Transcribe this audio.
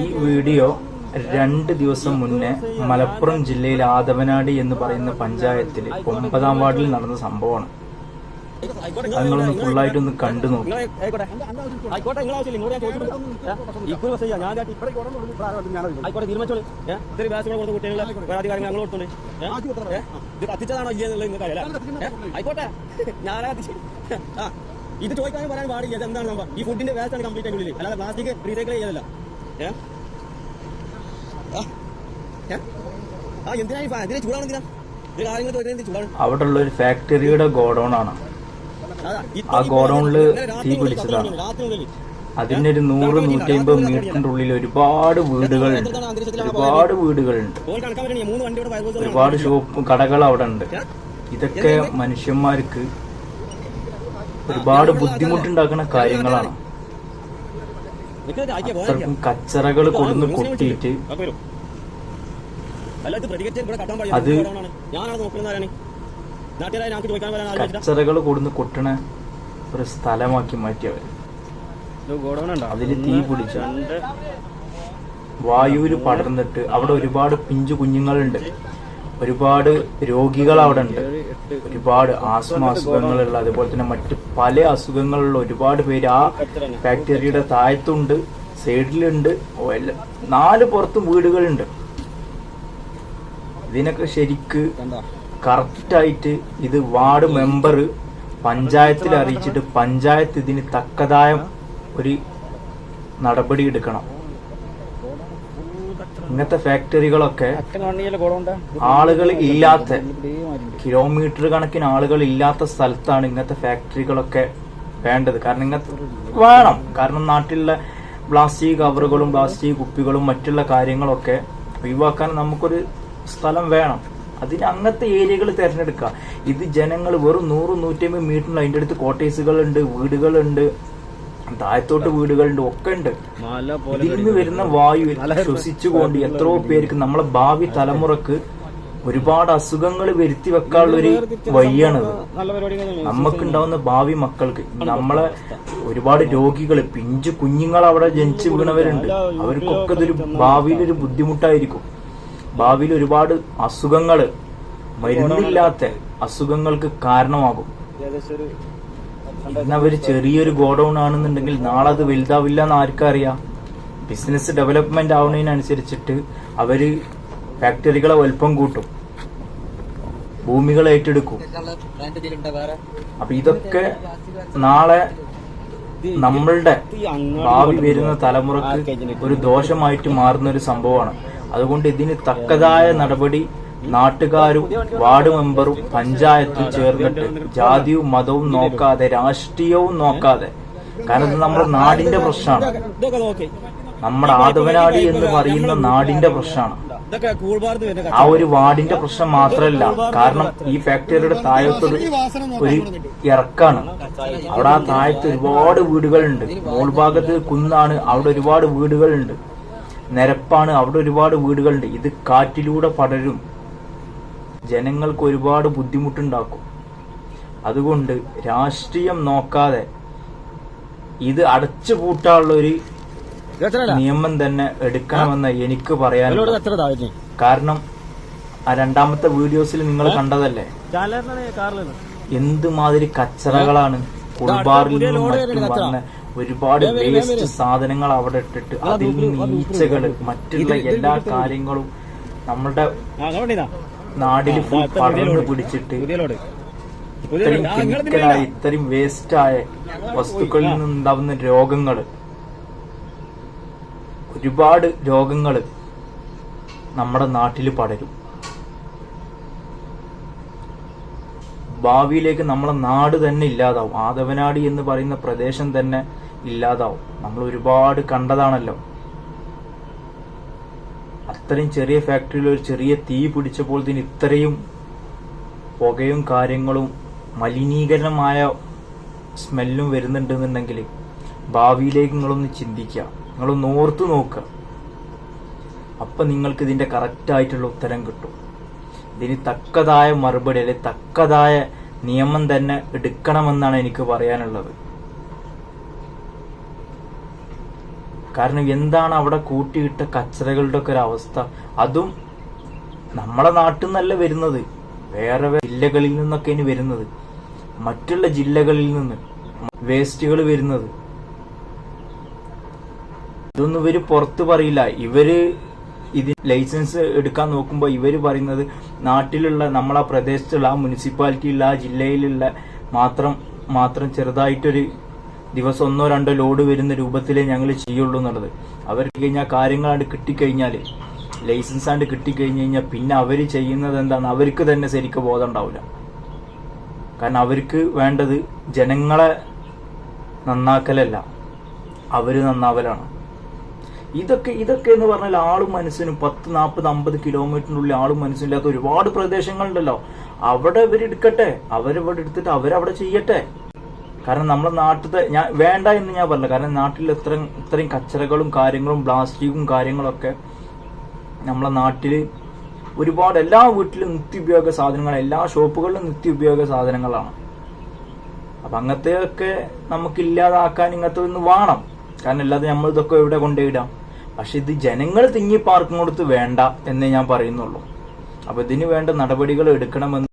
ഈ വീഡിയോ രണ്ട് ദിവസം മുന്നേ മലപ്പുറം ജില്ലയിൽ ആദവനാടി എന്ന് പറയുന്ന പഞ്ചായത്തിൽ ഒമ്പതാം വാർഡിൽ നടന്ന സംഭവമാണ്. നിങ്ങളൊന്ന് ഫുള്ളായിട്ടൊന്ന് കണ്ടു നോക്കി. ഇത് ചോദിക്കാൻ പറയാൻ പാടില്ല. എന്താണ് സംഭവം? ഈ ഫുഡിന്റെ വേസ്റ്റ് ആണ് കംപ്ലീറ്റ് ആയിട്ടുള്ളിൽ അല്ലാതെ പ്ലാസ്റ്റിക് റീസൈക്കിൾ ചെയ്യലല്ല ഏഹ് ആ. എന്തിനാ എന്തിനാ ചൂടാണ് എന്തിനാ അവിടെ ഉള്ള ഒരു ഫാക്ടറിയുടെ ഗോഡൗൺ ആണ് ആ രാത്രി തീ പിടിച്ചതാണ്. കത്തിയാണ്, ഒരു അതിനൊരു നൂറ് നൂറ്റി അമ്പത് മീറ്ററിന്റെ ഉള്ളിൽ ഒരുപാട് വീടുകളുണ്ട് ഒരുപാട് വീടുകളുണ്ട് ഒരുപാട് ഷോപ്പ് കടകൾ അവിടെ ഉണ്ട്. ഇതൊക്കെ മനുഷ്യന്മാർക്ക് ഒരുപാട് ബുദ്ധിമുട്ടുണ്ടാക്കുന്ന കാര്യങ്ങളാണ്. അത്രക്കും കച്ചറകൾ കൊടുന്ന് കൊട്ടിയിട്ട് അത് കച്ചറകൾ കൊടുന്ന് കൊട്ടണ ഒരു സ്ഥലമാക്കി മാറ്റിയവർ അതിൽ തീ പിടിച്ച വായുവിൽ പടർന്നിട്ട് അവിടെ ഒരുപാട് പിഞ്ചു കുഞ്ഞുങ്ങളുണ്ട്. ഒരുപാട് രോഗികൾ അവിടെ ഉണ്ട് ഒരുപാട് ആസ്മ അസുഖങ്ങളുള്ള അതുപോലെ തന്നെ മറ്റ് പല അസുഖങ്ങളുള്ള ഒരുപാട് പേര് ആ ഫാക്ടറിയുടെ താഴത്തുണ്ട് സൈഡിലുണ്ട്. നാല് പുറത്തും വീടുകളുണ്ട്. ഇതിനൊക്കെ ശരിക്ക് കറക്റ്റായിട്ട് ഇത് വാർഡ് മെമ്പർ പഞ്ചായത്തിൽ അറിയിച്ചിട്ട് പഞ്ചായത്ത് ഇതിന് തക്കതായ ഒരു നടപടി എടുക്കണം. ഇങ്ങനത്തെ ഫാക്ടറികളൊക്കെ ആളുകൾ ഇല്ലാത്ത കിലോമീറ്റർ കണക്കിന് ആളുകൾ ഇല്ലാത്ത സ്ഥലത്താണ് ഇങ്ങനത്തെ ഫാക്ടറികളൊക്കെ വേണ്ടത്. കാരണം ഇങ്ങനത്തെ വേണം. കാരണം നാട്ടിലുള്ള പ്ലാസ്റ്റിക് കവറുകളും പ്ലാസ്റ്റിക് കുപ്പികളും മറ്റുള്ള കാര്യങ്ങളൊക്കെ ഒഴിവാക്കാൻ നമുക്കൊരു സ്ഥലം വേണം. അതിന് അങ്ങനത്തെ ഏരിയകൾ തിരഞ്ഞെടുക്കുക. ഇത് ജനങ്ങൾ വെറും നൂറ് നൂറ്റമ്പത് മീറ്ററിൽ അതിന്റെ അടുത്ത് കോട്ടേഴ്സുകളുണ്ട് വീടുകളുണ്ട്. താഴത്തോട്ട് വീടുകളുണ്ട് ഒക്കെ ഉണ്ട്. ഇതിൽ നിന്ന് വരുന്ന വായു ശ്വസിച്ചുകൊണ്ട് എത്രയോ പേർക്ക് നമ്മളെ ഭാവി തലമുറയ്ക്ക് ഒരുപാട് അസുഖങ്ങൾ വരുത്തി വെക്കാനുള്ള ഒരു വഴിയാണ് നമ്മക്ക് ഉണ്ടാവുന്ന നമുക്കുണ്ടാവുന്ന ഭാവി മക്കൾക്ക്. നമ്മളെ ഒരുപാട് രോഗികൾ പിഞ്ചു കുഞ്ഞുങ്ങൾ അവിടെ ജനിച്ചു വീണവരുണ്ട്. അവർക്കൊക്കെ ഇതൊരു ഭാവിയിൽ ഒരു ബുദ്ധിമുട്ടായിരിക്കും. ഭാവിയിൽ ഒരുപാട് അസുഖങ്ങൾ മരുന്നില്ലാത്ത അസുഖങ്ങൾക്ക് കാരണമാകും. ഇന്ന് അവർ ചെറിയൊരു ഗോഡൌൺ ആണെന്നുണ്ടെങ്കിൽ നാളെ അത് വലുതാവില്ല എന്ന് ആർക്കറിയാം ബിസിനസ് ഡെവലപ്മെന്റ് ആവുന്നതിനനുസരിച്ചിട്ട് അവർ ഫാക്ടറികളെ വലുപ്പം കൂട്ടും. ഭൂമികൾ ഏറ്റെടുക്കും. അപ്പൊ ഇതൊക്കെ നാളെ നമ്മളുടെ ഭാവി വരുന്ന തലമുറയ്ക്ക് ഒരു ദോഷമായിട്ട് മാറുന്ന ഒരു സംഭവമാണ്. അതുകൊണ്ട് ഇതിന് തക്കതായ നടപടി നാട്ടുകാരും വാർഡ് മെമ്പറും പഞ്ചായത്തും ചേർന്നിട്ട് ജാതിയും മതവും നോക്കാതെ രാഷ്ട്രീയവും നോക്കാതെ. കാരണം നമ്മുടെ നാടിന്റെ പ്രശ്നമാണ്. നമ്മുടെ ആദവനാടി എന്ന് പറയുന്ന നാടിന്റെ പ്രശ്നമാണ്. ആ ഒരു വാർഡിന്റെ പ്രശ്നം മാത്രമല്ല കാരണം ഈ ഫാക്ടറിയുടെ താഴത്തൊരു ഒരു ഇറക്കാണ്. അവിടെ ആ താഴത്ത് ഒരുപാട് വീടുകളുണ്ട്. മോൾ ഭാഗത്ത് കുന്നാണ് അവിടെ ഒരുപാട് വീടുകളുണ്ട്. നിരപ്പാണ് അവിടെ ഒരുപാട് വീടുകളുണ്ട്. ഇത് കാറ്റിലൂടെ പടരും. ജനങ്ങൾക്ക് ഒരുപാട് ബുദ്ധിമുട്ടുണ്ടാക്കും. അതുകൊണ്ട് രാഷ്ട്രീയം നോക്കാതെ ഇത് അടച്ചു പൂട്ടാനുള്ള ഒരു നിയമം തന്നെ എടുക്കണമെന്ന് എനിക്ക് പറയാൻ കാരണം ആ രണ്ടാമത്തെ വീഡിയോസിൽ നിങ്ങൾ കണ്ടതല്ലേ? എന്തുമാതിരി കച്ചറകളാണ്? കുൾബാറിൽ നിന്നും മറ്റും വന്ന ഒരുപാട് വേസ്റ്റ് സാധനങ്ങൾ അവിടെ ഇട്ടിട്ട് അതിൽ നിന്ന് ഈച്ചകൾ മറ്റുള്ള എല്ലാ കാര്യങ്ങളും അങ്ങോട്ടാ നാടിൽ പടർന്നു പിടിച്ചിട്ട് ഇത്രയും കെമിക്കലായ ഇത്രയും വേസ്റ്റായ വസ്തുക്കളിൽ നിന്നുണ്ടാവുന്ന രോഗങ്ങൾ ഒരുപാട് രോഗങ്ങൾ നമ്മുടെ നാട്ടിൽ പടരും. ഭാവിയിലേക്ക് നമ്മളെ നാട് തന്നെ ഇല്ലാതാവും. ആദവനാടി എന്ന് പറയുന്ന പ്രദേശം തന്നെ ഇല്ലാതാവും. നമ്മൾ ഒരുപാട് കണ്ടതാണല്ലോ. അത്രയും ചെറിയ ഫാക്ടറിയിൽ ഒരു ചെറിയ തീ പിടിച്ചപ്പോൾ ഇതിന് ഇത്രയും പുകയും കാര്യങ്ങളും മലിനീകരണമായ സ്മെല്ലും വരുന്നുണ്ടെന്നുണ്ടെങ്കിൽ ഭാവിയിലേക്ക് നിങ്ങളൊന്ന് ചിന്തിക്കുക. നിങ്ങളൊന്ന് ഓർത്തു നോക്കുക. അപ്പം നിങ്ങൾക്ക് ഇതിന്റെ കറക്റ്റായിട്ടുള്ള ഉത്തരം കിട്ടും. ഇതിന് തക്കതായ മറുപടി അല്ലെ തക്കതായ നിയമം തന്നെ എടുക്കണമെന്നാണ് എനിക്ക് പറയാനുള്ളത്. കാരണം എന്താണ് അവിടെ കൂട്ടിയിട്ട കച്ചറകളുടെ ഒക്കെ ഒരു അവസ്ഥ? അതും നമ്മളെ നാട്ടിൽ നിന്നല്ല വരുന്നത്. വേറെ ജില്ലകളിൽ നിന്നൊക്കെ ഇനി വരുന്നത്. മറ്റുള്ള ജില്ലകളിൽ നിന്ന് വേസ്റ്റുകൾ വരുന്നത്. ഇതൊന്നും ഇവർ പുറത്ത് പറയില്ല. ഇവർ ഇത് ലൈസൻസ് എടുക്കാൻ നോക്കുമ്പോൾ ഇവർ പറയുന്നത് നാട്ടിലുള്ള നമ്മളെ പ്രദേശത്തുള്ള ആ മുനിസിപ്പാലിറ്റിയുള്ള ആ ജില്ലയിലുള്ള മാത്രം മാത്രം ചെറുതായിട്ടൊരു ദിവസം ഒന്നോ രണ്ടോ ലോഡ് വരുന്ന രൂപത്തിലേ ഞങ്ങൾ ചെയ്യുള്ളൂ എന്നുള്ളത്. അവർക്ക് കഴിഞ്ഞാൽ കാര്യങ്ങളാണ്ട് കിട്ടിക്കഴിഞ്ഞാൽ ലൈസൻസ് ആണ്ട് കിട്ടിക്കഴിഞ്ഞ് കഴിഞ്ഞാൽ പിന്നെ അവർ ചെയ്യുന്നത് എന്താണ്? അവർക്ക് തന്നെ ശരിക്കും ബോധം ഉണ്ടാവില്ല കാരണം അവർക്ക് വേണ്ടത് ജനങ്ങളെ നന്നാക്കലല്ല. അവർ നന്നാവലാണ്. ഇതൊക്കെ ഇതൊക്കെ എന്ന് പറഞ്ഞാൽ ആളും മനസ്സിനും പത്ത് നാൽപ്പത് അമ്പത് കിലോമീറ്ററിനുള്ളിൽ ആളും മനസ്സില്ലാത്ത ഒരുപാട് പ്രദേശങ്ങളുണ്ടല്ലോ. അവിടെ ഇവരെടുക്കട്ടെ അവരിവിടെ എടുത്തിട്ട് അവരവിടെ ചെയ്യട്ടെ. കാരണം നമ്മുടെ നാട്ടിലത്തെ ഞാൻ വേണ്ട എന്ന് ഞാൻ പറഞ്ഞില്ല. കാരണം നാട്ടിൽ ഇത്രയും ഇത്രയും കച്ചറകളും കാര്യങ്ങളും പ്ലാസ്റ്റിക്കും കാര്യങ്ങളൊക്കെ നമ്മളെ നാട്ടിൽ ഒരുപാട് എല്ലാ വീട്ടിലും നിത്യോപയോഗ സാധനങ്ങൾ എല്ലാ ഷോപ്പുകളിലും നിത്യോപയോഗ സാധനങ്ങളാണ്. അപ്പൊ അങ്ങനത്തെയൊക്കെ നമുക്ക് ഇല്ലാതാക്കാൻ ഇങ്ങനത്തെ ഒന്ന് വേണം. കാരണം അല്ലാതെ നമ്മൾ ഇതൊക്കെ എവിടെ കൊണ്ടുപോയിടാം പക്ഷെ ഇത് ജനങ്ങൾ തിങ്ങി പാർക്കും കൊടുത്ത് വേണ്ട എന്നേ ഞാൻ പറയുന്നുള്ളൂ. അപ്പൊ ഇതിന് വേണ്ട നടപടികൾ എടുക്കണമെന്ന്